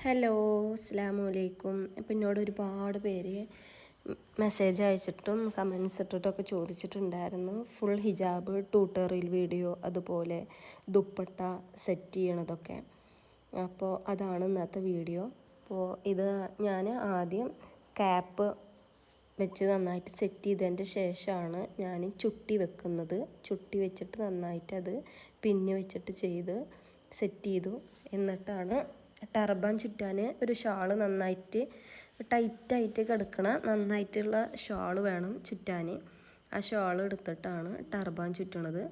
Hello അസ്സാം വലൈക്കും അപ്പം എന്നോട് ഒരുപാട് പേര് മെസ്സേജ് അയച്ചിട്ടും കമൻസ് ഇട്ടിട്ടൊക്കെ ചോദിച്ചിട്ടുണ്ടായിരുന്നു. ഫുൾ ഹിജാബ് ട്യൂട്ടോറിയൽ വീഡിയോ അതുപോലെ ദുപ്പട്ട സെറ്റ് ചെയ്യണതൊക്കെ. അപ്പോൾ അതാണ് ഇന്നത്തെ വീഡിയോ അപ്പോൾ ഇത് ഞാൻ ആദ്യം ക്യാപ്പ് വെച്ച് നന്നായിട്ട് സെറ്റ് ചെയ്തതിന്റെ ശേഷമാണ് ഞാൻ ചുട്ടി വെക്കുന്നത്. ചുട്ടി വെച്ചിട്ട് നന്നായിട്ട് അത് പിന്നെ വെച്ചിട്ട് ചെയ്ത് സെറ്റ് ചെയ്തു. എന്നിട്ടാണ് ടർബാൻ ചുറ്റാൻ ഒരു ഷാൾ നന്നായിട്ട് ടൈറ്റായിട്ട് കിടക്കണ നന്നായിട്ടുള്ള ഷാൾ വേണം ചുറ്റാൻ. ആ ഷാൾ എടുത്തിട്ടാണ് ടർബാൻ ചുറ്റണത്.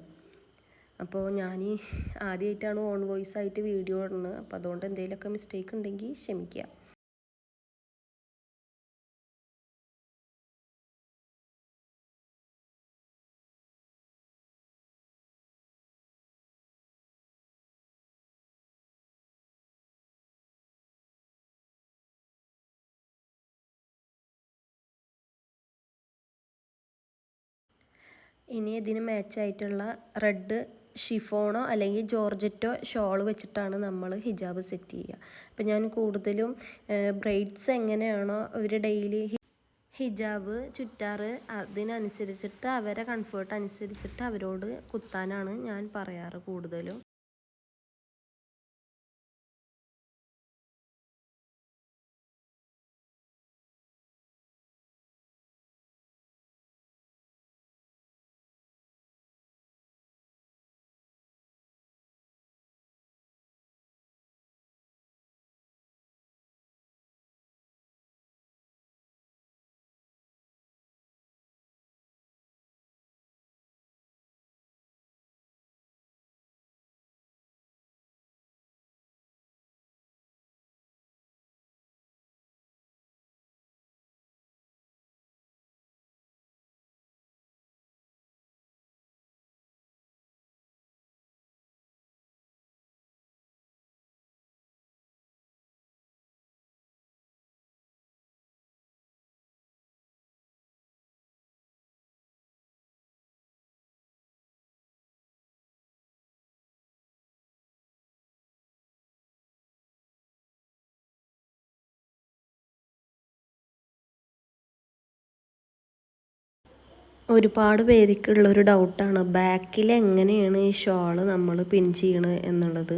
അപ്പോൾ ഞാൻ ആദ്യമായിട്ടാണ് ഓൺ വോയിസ് ആയിട്ട് വീഡിയോ ഇടുന്നത്. അപ്പോൾ അതുകൊണ്ട് എന്തെങ്കിലുമൊക്കെ മിസ്റ്റേക്ക് ഉണ്ടെങ്കിൽ ക്ഷമിക്കുക. ഇനി ഇതിന് മാച്ചായിട്ടുള്ള റെഡ് ഷിഫോണോ അല്ലെങ്കിൽ ജോർജറ്റോ ഷോൾ വെച്ചിട്ടാണ് നമ്മൾ ഹിജാബ് സെറ്റ് ചെയ്യുക. അപ്പം ഞാൻ കൂടുതലും ബ്രൈഡ്സ് എങ്ങനെയാണോ അവർ ഡെയിലി ഹിജാബ് ചുറ്റാറ് അതിനനുസരിച്ചിട്ട് അവരെ കംഫേർട്ട് അനുസരിച്ചിട്ട് അവരോട് കുത്താനാണ് ഞാൻ പറയാറ് കൂടുതലും. ഒരുപാട് പേർക്കുള്ള ഒരു ഡൗട്ടാണ് ബാക്കിൽ എങ്ങനെയാണ് ഈ ഷോൾ നമ്മൾ പിൻ ചെയ്യണത് എന്നുള്ളത്.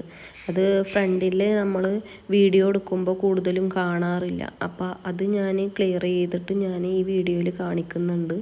അത് ഫ്രണ്ടിൽ നമ്മൾ വീഡിയോ എടുക്കുമ്പോൾ കൂടുതലും കാണാറില്ല. അപ്പോൾ അത് ഞാൻ ക്ലിയർ ചെയ്തിട്ട് ഞാൻ ഈ വീഡിയോയിൽ കാണിക്കുന്നുണ്ട്.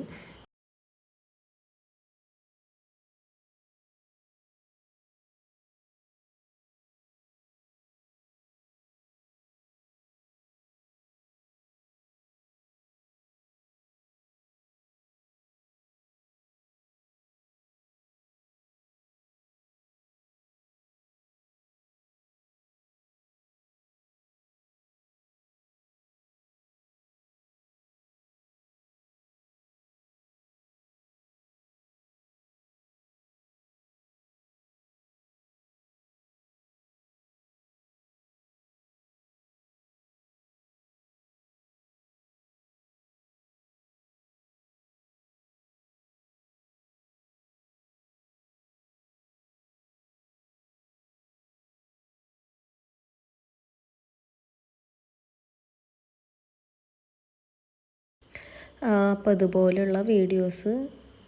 അപ്പോൾ അതുപോലെയുള്ള വീഡിയോസ്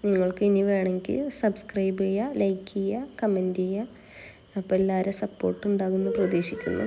നിങ്ങൾക്ക് ഇനി വേണമെങ്കിൽ സബ്സ്ക്രൈബ് ചെയ്യുക ലൈക്ക് ചെയ്യുക കമന്റ് ചെയ്യുക. അപ്പോൾ എല്ലാവരും സപ്പോർട്ട് ഉണ്ടാകുമെന്ന് പ്രതീക്ഷിക്കുന്നു.